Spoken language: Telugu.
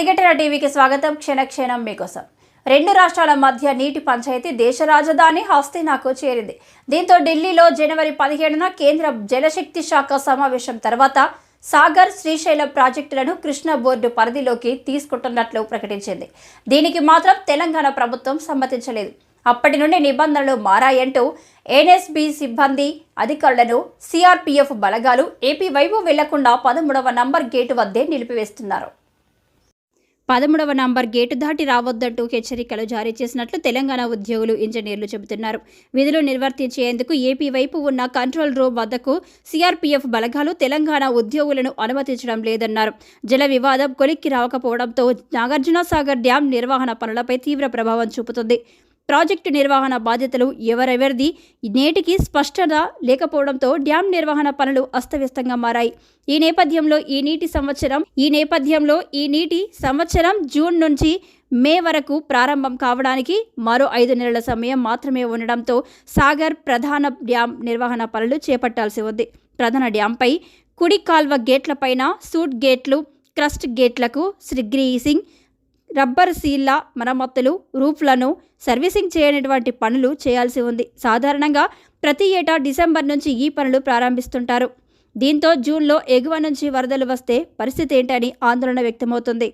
క్షణ టీవీకి స్వాగతం. క్షణ క్షణం మీకోసం. రెండు రాష్ట్రాల మధ్య నీటి పంచాయతీ దేశ రాజధాని హస్తినాకు చేరింది. దీంతో ఢిల్లీలో జనవరి పదిహేడున కేంద్ర జలశక్తి శాఖ సమావేశం తర్వాత సాగర్ శ్రీశైలం ప్రాజెక్టులను కృష్ణా బోర్డు పరిధిలోకి తీసుకుంటున్నట్లు ప్రకటించింది. దీనికి మాత్రం తెలంగాణ ప్రభుత్వం సమ్మతించలేదు. అప్పటి నుండి నిబంధనలు మారాయంటూ ఎన్ఎస్బి సిబ్బంది అధికారులను సిఆర్పిఎఫ్ బలగాలు ఏపీ వైపు వెళ్ళకుండా పదమూడవ నంబర్ గేటు వద్దే నిలిపివేస్తున్నారు. పదమూడవ నంబర్ గేటు దాటి రావద్దంటూ హెచ్చరికలు జారీ చేసినట్లు తెలంగాణ ఉద్యోగులు ఇంజనీర్లు చెబుతున్నారు. విధులు నిర్వర్తించేందుకు ఏపీ వైపు ఉన్న కంట్రోల్ రూమ్ వద్దకు సీఆర్పీఎఫ్ బలగాలు తెలంగాణ ఉద్యోగులను అనుమతించడం లేదన్నారు. జల వివాదం కొలిక్కి రాకపోవడంతో నాగార్జున సాగర్ డ్యాం నిర్వహణ పనులపై తీవ్ర ప్రభావం చూపుతుంది. ప్రాజెక్టు నిర్వహణ బాధ్యతలు ఎవరెవరిది నేటికి స్పష్టత లేకపోవడంతో డ్యాం నిర్వహణ పనులు అస్తవ్యస్తంగా మారాయి. ఈ నేపథ్యంలో ఈ నీటి సంవత్సరం ఈ నేపథ్యంలో ఈ నీటి సంవత్సరం జూన్ నుంచి మే వరకు ప్రారంభం కావడానికి మరో ఐదు నెలల సమయం మాత్రమే ఉండడంతో సాగర్ ప్రధాన డ్యాం నిర్వహణ పనులు చేపట్టాల్సి ఉంది. ప్రధాన డ్యాంపై కుడి కాల్వ గేట్లపైన సూట్ గేట్లు క్రస్ట్ గేట్లకు శ్రీ గ్రీసింగ్ రబ్బర్ సీల్ల మరమ్మతులు రూఫ్లను సర్వీసింగ్ చేయనటువంటి పనులు చేయాల్సి ఉంది. సాధారణంగా ప్రతి ఏటా డిసెంబర్ నుంచి ఈ పనులు ప్రారంభిస్తుంటారు. దీంతో జూన్లో ఎగువ నుంచి వరదలు వస్తే పరిస్థితి ఏంటని ఆందోళన వ్యక్తమవుతుంది.